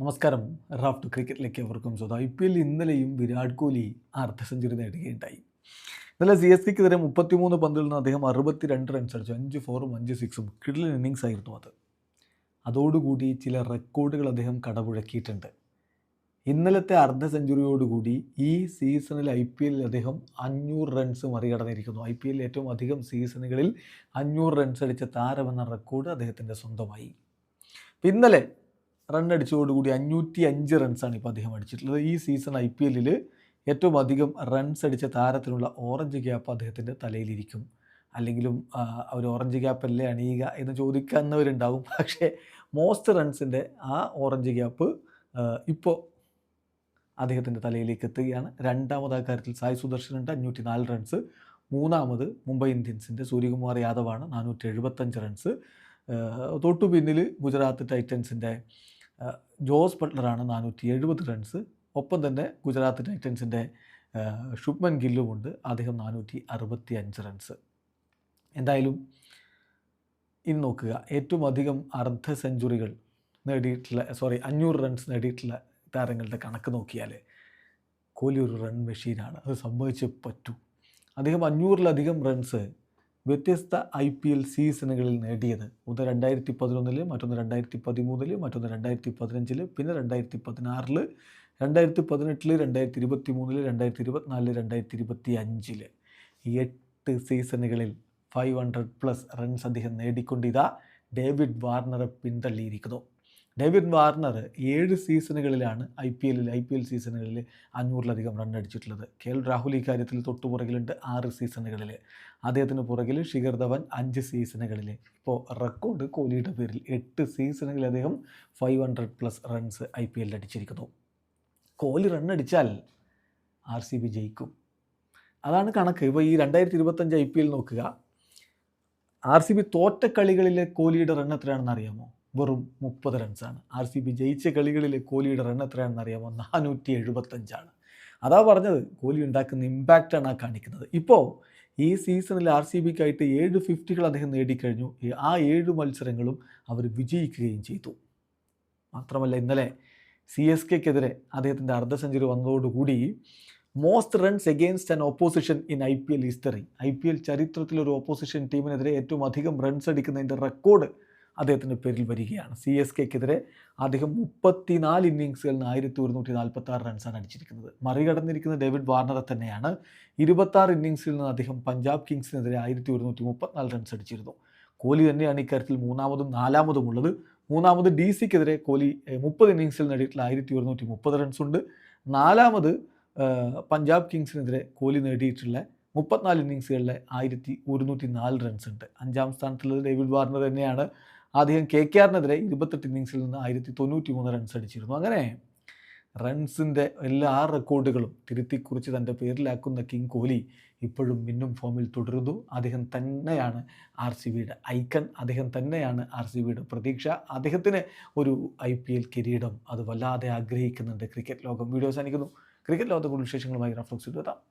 നമസ്കാരം. റാഫ്റ്റ് ക്രിക്കറ്റിലേക്ക് അവർക്കും സ്വന്തം. ഐ പി എൽ ഇന്നലെയും വിരാട് കോഹ്ലി അർദ്ധ സെഞ്ചുറി നേടുകയുണ്ടായി. ഇന്നലെ സി എസ് കെക്കെതിരെ മുപ്പത്തിമൂന്ന് പന്തിൽ നിന്ന് അദ്ദേഹം അറുപത്തി രണ്ട് റൺസ് അടിച്ചു. അഞ്ച് ഫോറും അഞ്ച് സിക്സും കിടിലൻ ഇന്നിങ്സ് ആയിരുന്നു അത്. അതോടുകൂടി ചില റെക്കോർഡുകൾ അദ്ദേഹം കടപുഴക്കിയിട്ടുണ്ട്. ഇന്നലത്തെ അർദ്ധ സെഞ്ചുറിയോടുകൂടി ഈ സീസണിൽ ഐ പി എല്ലിൽ അദ്ദേഹം അഞ്ഞൂറ് റൺസ് മറികടന്നിരിക്കുന്നു. ഐ പി എല്ലിൽ ഏറ്റവും അധികം സീസണുകളിൽ അഞ്ഞൂറ് റൺസ് അടിച്ച താരമെന്ന റെക്കോർഡ് അദ്ദേഹത്തിന്റെ സ്വന്തമായി. ഇന്നലെ റൺ അടിച്ചതോടുകൂടി അഞ്ഞൂറ്റി അഞ്ച് റൺസാണ് ഇപ്പോൾ അദ്ദേഹം അടിച്ചിട്ടുള്ളത്. ഈ സീസൺ ഐ പി എല്ലിൽ ഏറ്റവും അധികം റൺസ് അടിച്ച താരത്തിനുള്ള ഓറഞ്ച് ക്യാപ്പ് അദ്ദേഹത്തിന്റെ തലയിലിരിക്കും. അല്ലെങ്കിലും അവർ ഓറഞ്ച് ഓറഞ്ച് ക്യാപ്പല്ലേ അണിയുക എന്ന് ചോദിക്കുന്നവരുണ്ടാവും പക്ഷേ മോസ്റ്റ് റൺസിന്റെ ആ ഓറഞ്ച് ക്യാപ്പ് ഇപ്പോൾ അദ്ദേഹത്തിന്റെ തലയിലേക്ക് എത്തുകയാണ്. രണ്ടാമത് ആ കാര്യത്തിൽ സായ് സുദർശനുണ്ട് അഞ്ഞൂറ്റി നാല് റൺസ് മൂന്നാമത് മുംബൈ ഇന്ത്യൻസിന്റെ സൂര്യകുമാർ യാദവാണ് നാനൂറ്റി എഴുപത്തഞ്ച് റൺസ് തൊട്ടു പിന്നിൽ ഗുജറാത്ത് ടൈറ്റൻസിന്റെ ജോസ് ബട്ട്ലറാണ് നാനൂറ്റി എഴുപത് റൺസ്. ഒപ്പം തന്നെ ഗുജറാത്ത് ടൈറ്റൻസിന്റെ ശുഭ്മൻ ഗില്ലുമുണ്ട്. അദ്ദേഹം നാനൂറ്റി അറുപത്തി അഞ്ച് റൺസ്. എന്തായാലും ഇന്ന് നോക്കുക. ഏറ്റവും അധികം അർദ്ധ സെഞ്ചുറികൾ നേടിയിട്ടുള്ള സോറി അഞ്ഞൂറ് റൺസ് നേടിയിട്ടുള്ള താരങ്ങളുടെ കണക്ക് നോക്കിയാൽ കോഹ്ലി ഒരു റൺ മെഷീനാണ് അത് സംഭവിച്ചേ പറ്റൂ. അദ്ദേഹം അഞ്ഞൂറിലധികം റൺസ് വ്യത്യസ്ത ഐ പി എൽ സീസണുകളിൽ നേടിയത്. ഒന്ന് രണ്ടായിരത്തി പതിനൊന്നിൽ മറ്റൊന്ന് രണ്ടായിരത്തി പതിമൂന്നിൽ മറ്റൊന്ന് രണ്ടായിരത്തി പതിനഞ്ചിൽ പിന്നെ രണ്ടായിരത്തി പതിനാറിൽ രണ്ടായിരത്തി പതിനെട്ടിൽ രണ്ടായിരത്തി ഇരുപത്തി മൂന്നിൽ രണ്ടായിരത്തി ഇരുപത്തിനാലിൽ രണ്ടായിരത്തി ഇരുപത്തി അഞ്ചിൽ എട്ട് സീസണുകളിൽ ഫൈവ് ഹൺഡ്രഡ് പ്ലസ് റൺസ് അദ്ദേഹം നേടിക്കൊണ്ടിതാ ഡേവിഡ് വാർണറെ പിന്തള്ളിയിരിക്കുന്നു. ഡേവിഡ് വാർണർ ഏഴ് സീസണുകളിലാണ് ഐ പി എല്ലിൽ ഐ പി എൽ സീസണുകളിൽ അഞ്ഞൂറിലധികം റൺ അടിച്ചിട്ടുള്ളത്. കെ എൽ രാഹുൽ ഈ കാര്യത്തിൽ തൊട്ടുപുറകിലുണ്ട് ആറ് സീസണുകളിൽ. അദ്ദേഹത്തിന് പുറകിൽ ശിഖർ ധവൻ അഞ്ച് സീസണുകളിൽ. ഇപ്പോൾ റെക്കോർഡ് കോഹ്ലിയുടെ പേരിൽ എട്ട് സീസണുകളിൽ അദ്ദേഹം five hundred plus runs I P എല്ലിൽ അടിച്ചിരിക്കുന്നു. കോഹ്ലി റൺ അടിച്ചാൽ ആർ സി ബി ജയിക്കും. അതാണ് കണക്ക്. ഇപ്പോൾ ഈ രണ്ടായിരത്തി ഇരുപത്തഞ്ച് ഐ പി എൽ നോക്കുക. ആർ സി ബി തോറ്റ കളികളിലെ കോഹ്ലിയുടെ റൺ എത്രയാണെന്ന് അറിയാമോ? വെറും മുപ്പത് റൺസാണ് ആർ സി ബി ജയിച്ച കളികളിലെ കോഹ്ലിയുടെ റൺ എത്രയാണെന്ന് അറിയാമോ? നാനൂറ്റി എഴുപത്തഞ്ചാണ് അതാ പറഞ്ഞത് കോഹ്ലി ഉണ്ടാക്കുന്ന ഇമ്പാക്റ്റാണ് ആ കാണിക്കുന്നത്. ഇപ്പോൾ ഈ സീസണിൽ ആർ സി ബിക്കായിട്ട് ഏഴ് ഫിഫ്റ്റികൾ അദ്ദേഹം നേടിക്കഴിഞ്ഞു. ആ ഏഴ് മത്സരങ്ങളും അവർ വിജയിക്കുകയും ചെയ്തു. മാത്രമല്ല ഇന്നലെ സി എസ് കെക്കെതിരെ അദ്ദേഹത്തിന്റെ അർദ്ധ സെഞ്ചുറി വന്നതോടുകൂടി most runs against an opposition in I P L history I P L ചരിത്രത്തിലൊരു opposition ടീമിനെതിരെ ഏറ്റവും അധികം റൺസ് അടിക്കുന്നതിന്റെ റെക്കോർഡ് അദ്ദേഹത്തിന്റെ പേരിൽ വരികയാണ്. സി എസ് കെക്കെതിരെ അദ്ദേഹം മുപ്പത്തിനാല് ഇന്നിങ്സുകളിൽ നിന്ന് ആയിരത്തി ഒരുന്നൂറ്റി നാൽപ്പത്തി ആറ് റൺസാണ് അടിച്ചിരിക്കുന്നത്. മറികടന്നിരിക്കുന്ന ഡേവിഡ് വാർണറെ തന്നെയാണ് ഇരുപത്താറ് ഇന്നിങ്സിൽ നിന്ന് അദ്ദേഹം പഞ്ചാബ് കിങ്സിനെതിരെ ആയിരത്തി ഒരുന്നൂറ്റി മുപ്പത്തിനാല് റൺസ് അടിച്ചിരുന്നു. കോഹ്ലി തന്നെയാണ് ഇക്കാര്യത്തിൽ മൂന്നാമതും നാലാമതും ഉള്ളത്. മൂന്നാമത് ഡി സിക്കെതിരെ കോഹ്ലി മുപ്പത് ഇന്നിങ്സിൽ നേടിയിട്ടുള്ള ആയിരത്തി ഒരുന്നൂറ്റി മുപ്പത് റൺസുണ്ട്. നാലാമത് പഞ്ചാബ് കിങ്സിനെതിരെ കോഹ്ലി നേടിയിട്ടുള്ള മുപ്പത്തിനാല് ഇന്നിങ്സുകളിലെ ആയിരത്തി ഒരുന്നൂറ്റി നാല് റൺസ് ഉണ്ട് അഞ്ചാം സ്ഥാനത്തുള്ളത് ഡേവിഡ് വാർണർ തന്നെയാണ്. അദ്ദേഹം കെ കെ ആറിനെതിരെ ഇരുപത്തെട്ട് ഇന്നിങ്സിൽ നിന്ന് ആയിരത്തി തൊണ്ണൂറ്റി മൂന്ന് റൺസ് അടിച്ചിരുന്നു. അങ്ങനെ റൺസിന്റെ എല്ലാ റെക്കോർഡുകളും തിരുത്തിക്കുറിച്ച് തന്റെ പേരിലാക്കുന്ന കിങ് കോഹ്ലി ഇപ്പോഴും മിന്നും ഫോമിൽ തുടരുന്നു. അദ്ദേഹം തന്നെയാണ് ആർ സി ബിയുടെ ഐക്കൺ. അദ്ദേഹം തന്നെയാണ് ആർ സി ബിയുടെ പ്രതീക്ഷ. അദ്ദേഹത്തിന് ഒരു ഐ പി എൽ കിരീടം അത് വല്ലാതെ ആഗ്രഹിക്കുന്നുണ്ട് ക്രിക്കറ്റ് ലോകം. വീഡിയോ സാധിക്കുന്നു ക്രിക്കറ്റ് ലോകത്തെ കൂടുതൽ വിശേഷങ്ങളുമായി റഫ്ലക്സ് എത്താം.